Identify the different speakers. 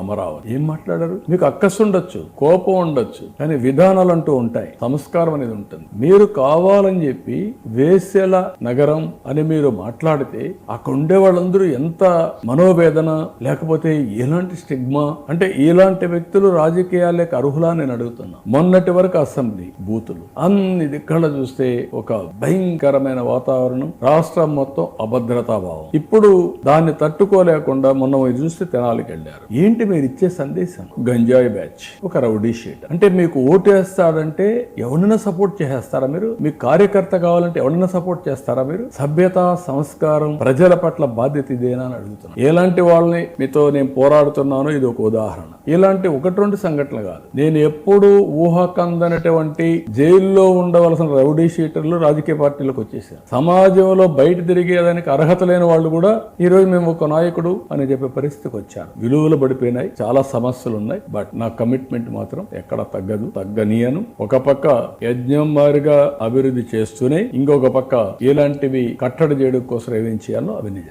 Speaker 1: అమరావతి. ఏం మాట్లాడారు? మీకు అక్కసు ఉండొచ్చు కోపం ఉండొచ్చు కానీ విధానాలు అంటూ ఉంటాయి సంస్కారం అనేది ఉంటుంది. మీరు కావాలని చెప్పి వేసెల నగరం అని మీరు మాట్లాడితే అక్కడ ఉండే వాళ్ళందరూ ఎంత మనోవేదన లేకపోతే ఎలాంటి స్టిగ్మా? అంటే ఇలాంటి వ్యక్తులు రాజకీయాలకు అర్హులా నేను అడుగుతున్నా. మొన్నటి వరకు అసెంబ్లీ బూతులు. అన్ని దిక్కల చూస్తే ఒక భయంకరమైన వాతావరణం రాష్ట్రం మొత్తం అభద్రతా భావం ఇప్పుడు దాన్ని తట్టుకోలేకుండా మొన్న చూస్తే తెనాలికి వెళ్ళారు ఏంటి మీరు ఇచ్చే సందేశం. గంజాయి బ్యాచ్. ఒక రౌడీ షీట్. అంటే మీకు ఓటు వేస్తాడంటే ఎవరినైనా సపోర్ట్ చేసేస్తారా మీరు? మీ కార్యకర్త కావాలంటే ఎవరినైనా సపోర్ట్ చేస్తారా మీరు? సభ్యత సంస్కారం ప్రజల పట్ల బాధ్యత ఇదేనా అని అడుగుతున్నాను ఎలాంటి వాళ్ళని మీతో నేను పోరాడుతున్నానో ఇది ఒక ఉదాహరణ. ఇలాంటి ఒకటి రెండు సంఘటనలు కాదు. నేను ఎప్పుడు ఊహకందనటువంటి జైల్లో ఉండవలసిన రౌడీ షీటర్లు రాజకీయ పార్టీలకు వచ్చేసారు సమాజంలో బయట తిరిగేదానికి అర్హత లేని వాళ్ళు కూడా ఈ రోజు మేము ఒక నాయకుడు అని చెప్పే పరిస్థితికి వచ్చారు విలువలు పడిపోయినాయి చాలా సమస్యలు ఉన్నాయి బట్ నా కమిట్మెంట్ మాత్రం ఎక్కడ తగ్గదు తగ్గనీయను. ఒక పక్క యజ్ఞం మారిగా అభివృద్ధి చేస్తూనే ఇంకొక పక్క ఇలాంటివి కట్టడి చేయడం కోసం ఏమేం చేయాలో అవి నిజం